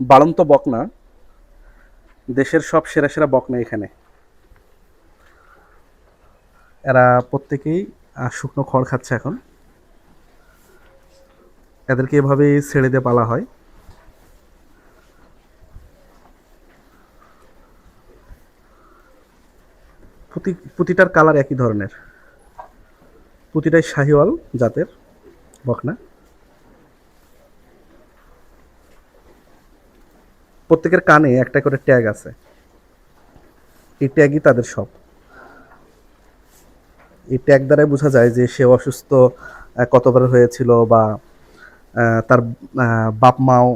বাড়ন্ত বকনা, দেশের সব সেরা সেরা বকনা এখানে। এরা প্রত্যেকেই শুকনো খড় খাচ্ছে এখন। এদেরকে এভাবেই ছেড়ে দিয়ে পালা হয়। প্রতি, প্রতিটার কালার একই ধরনের। প্রতিটাই শাহিওয়াল জাতের বকনা। প্রত্যেকের কানে একটা করে ট্যাগ আছে। এই ট্যাগই তাদের সব। এই ট্যাগ দ্বারাই বোঝা যায় যে সে অসুস্থ কতবার হয়েছিল বা তার বাপ মাও,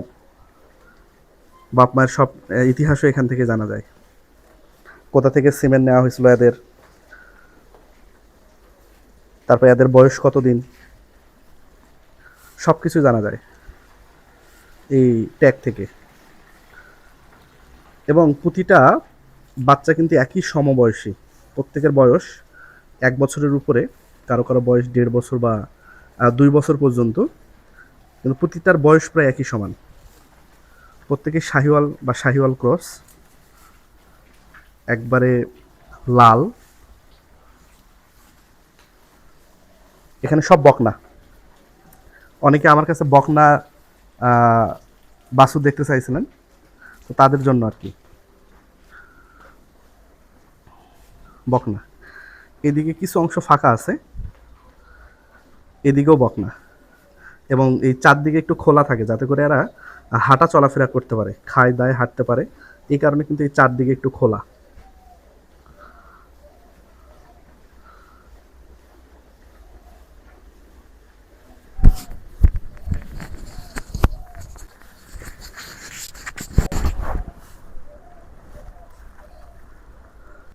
বাপ মায়ের সব ইতিহাসও এখান থেকে জানা যায়। কোথা থেকে সিমেন্ট নেওয়া হয়েছিল এদের? তারপর এদের বয়স কতদিন? সব কিছু জানা যায়। এই ট্যাগ থেকে। এবং প্রতিটা বাচ্চা কিন্তু একই সমবয়সী, প্রত্যেকের বয়স এক বছরের উপরে, কারও কারও বয়স দেড় বছর বা দুই বছর পর্যন্ত, কিন্তু প্রতিটার বয়স প্রায় একই সমান। প্রত্যেকে শাহিওয়াল বা শাহিওয়াল ক্রস, একবারে লাল। এখানে সব বকনা। অনেকে আমার কাছে বকনা বাসু দেখতে চাইছিলেন। তাদের জন্য আর কি। বকনা। এদিকে কিছু অংশ ফাঁকা আছে, এদিকেও বকনা। এবং এই চারদিকে একটু খোলা থাকে যাতে করে এরা হাঁটা চলাফেরা করতে পারে, খায় দায় হাঁটতে পারে। এই কারণে কিন্তু এই চারদিকে একটু খোলা।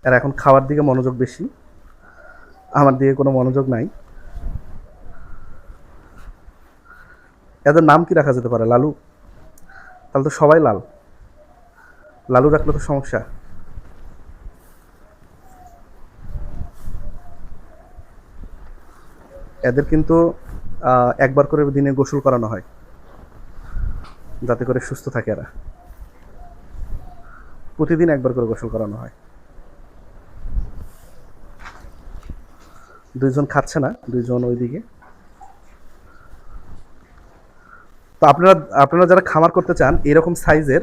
এরা এখন খাওয়ার দিকে মনোযোগ বেশি। আমার দিকে কোনো মনোযোগ নাই। এদের নাম কি রাখা যেতে পারে? লালু? তাহলে তো সবাই লাল। লালু রাখলে তো সমস্যা। এদের কিন্তু একবার করে দিনে গোসল করানো হয়। যাতে করে সুস্থ থাকে এরা। প্রতিদিন একবার করে গোসল করানো হয়। দুইজন খাচ্ছে না, দুইজন ওইদিকে। তো আপনারা আপনারা যারা খামার করতে চান, এরকম সাইজের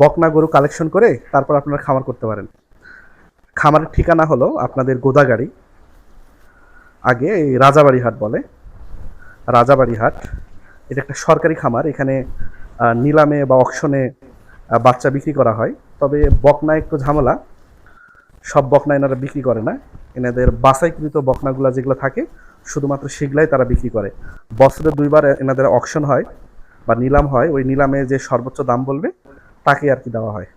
বকনা গরু কালেকশন করে তারপর আপনারা খামার করতে পারেন। খামারের ঠিকানা হলো আপনাদের গোদাগাড়ি, আগে এই রাজাবাড়ি হাট বলে। রাজাবাড়ি হাট এটা একটা সরকারি খামার, এখানে নিলামে বা অকশনে বাচ্চা বিক্রি করা হয়। তবে বকনা একটু ঝামেলা, সব বকনা এনারা বিক্রি করে না। এনাদের বাসাইকৃত বকনাগুলা যেগুলো থাকে, শুধুমাত্র সেগুলাই তারা বিক্রি করে। বছরে দুইবার এনাদের অকশন হয় বা নিলাম হয়, ওই নিলামে যে সর্বোচ্চ দাম বলবে, তাকে আর কি দেওয়া হয়।